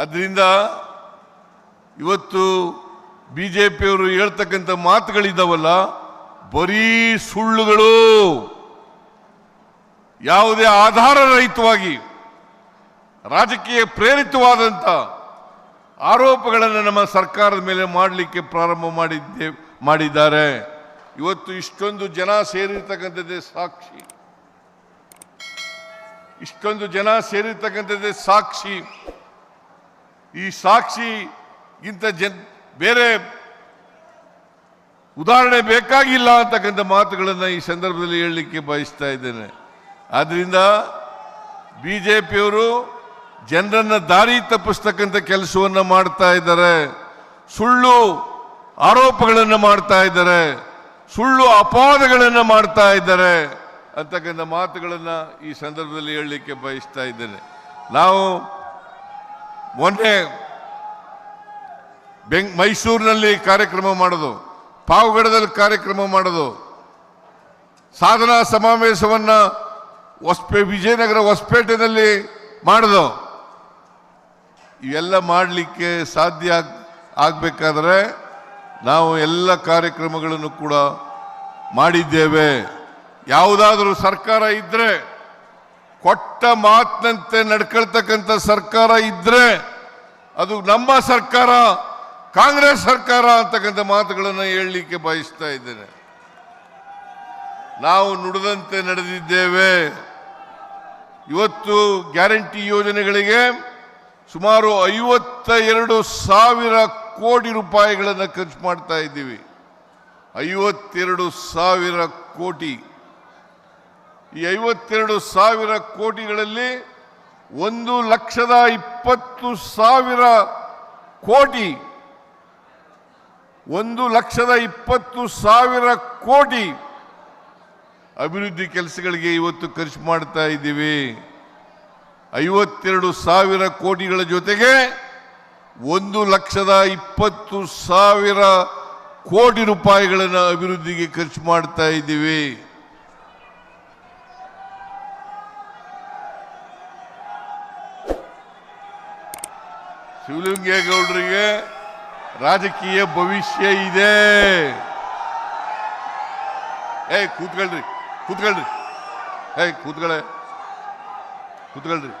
ಅದರಿಂದ ಇವತ್ತು B J ಪಿಯವರು ಹೇಳ್ತಕ್ಕಂಥ ಮಾತುಗಳಿದ್ದಾವಲ್ಲ, ಬರೀ ಸುಳ್ಳುಗಳು. ಯಾವುದೇ ಆಧಾರ ರಹಿತವಾಗಿ, ರಾಜಕೀಯ ಪ್ರೇರಿತವಾದಂಥ ಆರೋಪಗಳನ್ನು ನಮ್ಮ ಸರ್ಕಾರದ ಮೇಲೆ ಮಾಡಲಿಕ್ಕೆ ಪ್ರಾರಂಭ ಮಾಡಿದ್ದೇ, ಮಾಡಿದ್ದಾರೆ. ಇವತ್ತು ಇಷ್ಟೊಂದು ಜನ ಸೇರಿರ್ತಕ್ಕಂಥದ್ದೇ ಸಾಕ್ಷಿ. ಇಷ್ಟೊಂದು ಜನ ಸೇರಿರ್ತಕ್ಕಂಥದ್ದೇ ಸಾಕ್ಷಿ. ಈ ಸಾಕ್ಷಿ ಇಂಥ ಜನ್, ಬೇರೆ ಉದಾಹರಣೆ ಬೇಕಾಗಿಲ್ಲ ಅಂತಕ್ಕಂಥ ಮಾತುಗಳನ್ನು ಈ ಸಂದರ್ಭದಲ್ಲಿ ಹೇಳಲಿಕ್ಕೆ ಬಯಸ್ತಾ ಇದ್ದೇನೆ. ಆದ್ದರಿಂದ ಬಿ ಜೆ ಪಿಯವರು ಜನರನ್ನು ದಾರಿ ತಪ್ಪಿಸ್ತಕ್ಕಂಥ ಕೆಲಸವನ್ನು ಮಾಡ್ತಾ ಇದ್ದಾರೆ. ಸುಳ್ಳು ಆರೋಪಗಳನ್ನು ಮಾಡ್ತಾ ಇದ್ದಾರೆ. ಸುಳ್ಳು ಅಪವಾದಗಳನ್ನು ಮಾಡ್ತಾ ಇದ್ದಾರೆ ಅಂತಕ್ಕಂಥ ಮಾತುಗಳನ್ನು ಈ ಸಂದರ್ಭದಲ್ಲಿ ಹೇಳಲಿಕ್ಕೆ ಬಯಸ್ತಾ ಇದ್ದೇನೆ. ನಾವು ಮೊನ್ನೆ ಬೆಂಗ್ ಮೈಸೂರಿನಲ್ಲಿ ಕಾರ್ಯಕ್ರಮ ಮಾಡೋದು, ಪಾವಗಡದಲ್ಲಿ ಕಾರ್ಯಕ್ರಮ ಮಾಡೋದು, ಸಾಧನಾ ಸಮಾವೇಶವನ್ನು ಹೊಸಪೇ, ವಿಜಯನಗರ ಹೊಸಪೇಟೆನಲ್ಲಿ ಮಾಡೋದು. ಇವೆಲ್ಲ ಮಾಡಲಿಕ್ಕೆ ಸಾಧ್ಯ ಆಗಬೇಕಾದ್ರೆ ನಾವು ಎಲ್ಲ ಕಾರ್ಯಕ್ರಮಗಳನ್ನು ಕೂಡ ಮಾಡಿದ್ದೇವೆ. ಯಾವುದಾದ್ರೂ ಸರ್ಕಾರ ಇದ್ದರೆ ಕೊಟ್ಟ ಮಾತಿನಂತೆ ನಡ್ಕೊಳ್ತಕ್ಕಂಥ ಸರ್ಕಾರ ಇದ್ರೆ ಅದು ನಮ್ಮ ಸರ್ಕಾರ, ಕಾಂಗ್ರೆಸ್ ಸರ್ಕಾರ ಅಂತಕ್ಕಂಥ ಮಾತುಗಳನ್ನು ಹೇಳಲಿಕ್ಕೆ ಬಯಸ್ತಾ ಇದ್ದೇನೆ. ನಾವು ನುಡಿದಂತೆ ನಡೆದಿದ್ದೇವೆ. ಇವತ್ತು ಗ್ಯಾರಂಟಿ ಯೋಜನೆಗಳಿಗೆ ಸುಮಾರು ಐವತ್ತ ಎರಡು ಸಾವಿರ ಕೋಟಿ ರೂಪಾಯಿಗಳನ್ನು ಖರ್ಚು ಮಾಡ್ತಾ ಇದ್ದೀವಿ. ಐವತ್ತೆರಡು ಸಾವಿರ ಕೋಟಿ. ಈ ಐವತ್ತೆರಡು ಸಾವಿರ ಕೋಟಿಗಳಲ್ಲಿ ಒಂದು ಲಕ್ಷದ ಇಪ್ಪತ್ತು ಸಾವಿರ ಕೋಟಿ, ಒಂದು ಲಕ್ಷದ ಇಪ್ಪತ್ತು ಸಾವಿರ ಕೋಟಿ ಅಭಿವೃದ್ಧಿ ಕೆಲಸಗಳಿಗೆ ಇವತ್ತು ಖರ್ಚು ಮಾಡ್ತಾ ಇದ್ದೀವಿ. ಐವತ್ತೆರಡು ಸಾವಿರ ಕೋಟಿಗಳ ಜೊತೆಗೆ ಒಂದು ಲಕ್ಷದ ಇಪ್ಪತ್ತು ಸಾವಿರ ಕೋಟಿ ರೂಪಾಯಿಗಳನ್ನು ಅಭಿವೃದ್ಧಿಗೆ ಖರ್ಚು ಮಾಡ್ತಾ ಇದ್ದೀವಿ. ಶಿವಲಿಂಗೇಗೌಡರಿಗೆ ರಾಜಕೀಯ ಭವಿಷ್ಯ ಇದೆ. ಏಯ್, ಕೂತ್ಕೊಳ್ರಿ ಕೂತ್ಕೊಳ್ರಿ. ಏಯ್ ಕೂತ್ಕೊಳ್ಳೆ ಕೂತ್ಕೊಳ್ರಿ.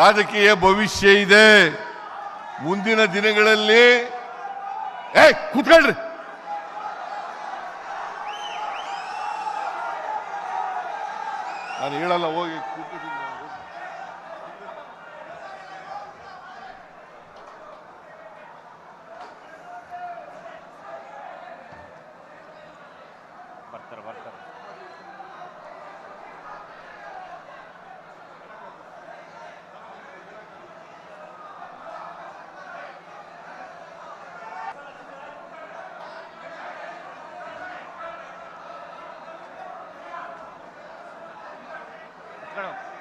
ರಾಜಕೀಯ ಭವಿಷ್ಯ ಇದೆ. ಮುಂದಿನ ದಿನಗಳಲ್ಲಿ, ಏಯ್, ಕೂತ್ಕೊಳ್ರಿ. ನಾನು ಹೇಳಲ್ಲ, ಹೋಗಿ ಕೂತ್ಕೊಳ್ತೀನಿ. ನಾನು. ಬರ್ತಾರೆ ಬರ್ತಾರೆ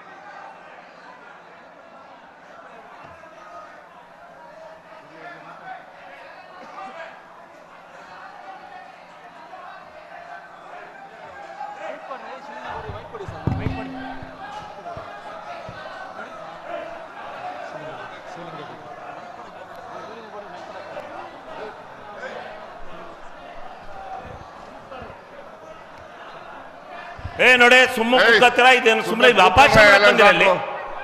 ಏ ನೋಡಿ ಸುಮ್ಮನೆ ಏಯ್, ಕೂತ್ಕೊತೀರಾ ಇದೇನು ಸುಮ್ಮನೆ ಅಪಾಶ ಅಲ್ಲಿ.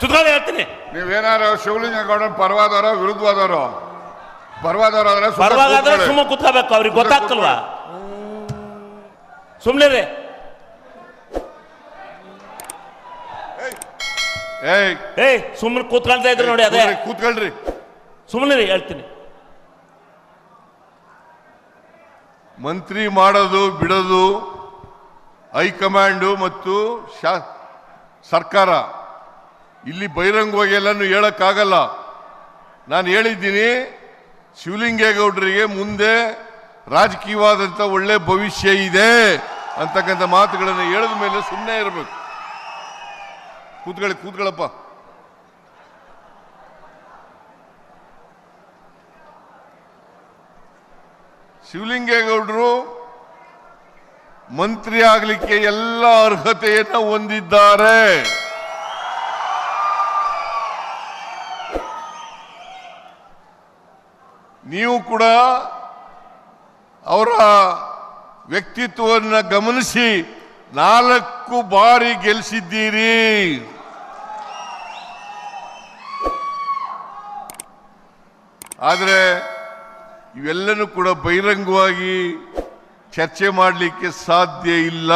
ಸುತ್ಕೊಂಡು ಹೇಳ್ತೀನಿ. ನೀವೇನಾರು ಶಿವಲಿಂಗೇಗೌಡ ಪರವಾದವರೋ ವಿರುದ್ಧವಾದವರೋ? ಪರವಾದವರಾದ್ರೆ ಕೂತ್ಕೊಳ್ಳಿ. ಸುಮ್ಮನೆ ಕೂತ್ಕೋಬೇಕು ಅವ್ರಿಗೆ ಗೊತ್ತಾಗ್ತಲ್ವಾ? ಸುಮ್ಮನೆ ರೀ ಏಯ್. ಸುಮ್ಮನೆ ಕೂತ್ಕೊಳ್ತಾ ಇದ್ರು ನೋಡಿ ಅದೇ. ಕೂತ್ಕೊಳ್ರಿ, ಕೂತ್ಕೊಳ್ರಿ. ಸುಮ್ಮನೆ ರೀ ಹೇಳ್ತೀನಿ. ಮಂತ್ರಿ ಮಾಡೋದು ಬಿಡೋದು ಹೈಕಮಾಂಡು ಮತ್ತು ಶಾ ಸರ್ಕಾರ. ಇಲ್ಲಿ ಬಹಿರಂಗವಾಗಿ ಎಲ್ಲನೂ ಹೇಳೋಕ್ಕಾಗಲ್ಲ. ನಾನು ಹೇಳಿದ್ದೀನಿ ಶಿವಲಿಂಗೇಗೌಡರಿಗೆ ಮುಂದೆ ರಾಜಕೀಯವಾದಂಥ ಒಳ್ಳೆ ಭವಿಷ್ಯ ಇದೆ ಅಂತಕ್ಕಂಥ ಮಾತುಗಳನ್ನು ಹೇಳಿದ ಮೇಲೆ ಸುಮ್ಮನೆ ಇರಬೇಕು. ಕೂತ್ಕೊಳ್ಳಿ ಕೂತ್ಕೊಳ್ಳಪ್ಪ. ಶಿವಲಿಂಗೇಗೌಡರು ಮಂತ್ರಿ ಆಗಲಿಕ್ಕೆ ಎಲ್ಲ ಅರ್ಹತೆಯನ್ನ ಹೊಂದಿದ್ದಾರೆ. ನೀವು ಕೂಡ ಅವರ ವ್ಯಕ್ತಿತ್ವವನ್ನು ಗಮನಿಸಿ. ನಾಲ್ಕು ಬಾರಿ ಗೆಲ್ಲಿಸಿದ್ದೀರಿ ಆದರೆ ಇವೆಲ್ಲನೂ ಕೂಡ ಬಹಿರಂಗವಾಗಿ ಚರ್ಚೆ ಮಾಡಲಿಕ್ಕೆ ಸಾಧ್ಯ ಇಲ್ಲ.